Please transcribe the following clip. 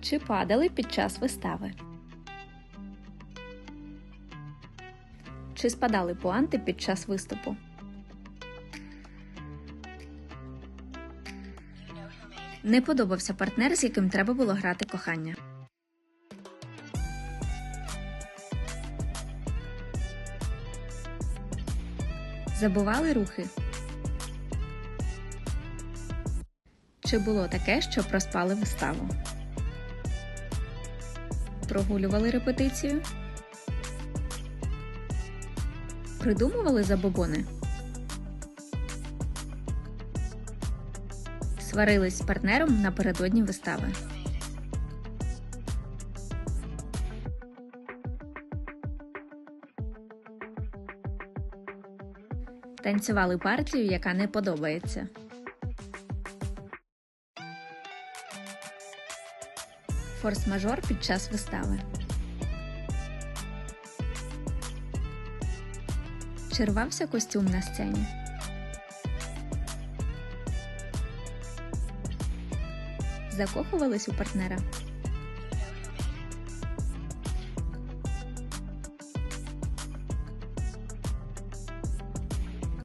Чи падали під час вистави? Чи спадали пуанти під час виступу? Не подобався партнер, з яким треба було грати кохання. Забували рухи. Чи було таке, що проспали виставу? Прогулювали репетицію? Придумували забобони? Сварились з партнером напередодні вистави. Танцювали партію, яка не подобається. Форс-мажор під час вистави. Чи рвався костюм на сцені? Закохувались у партнера?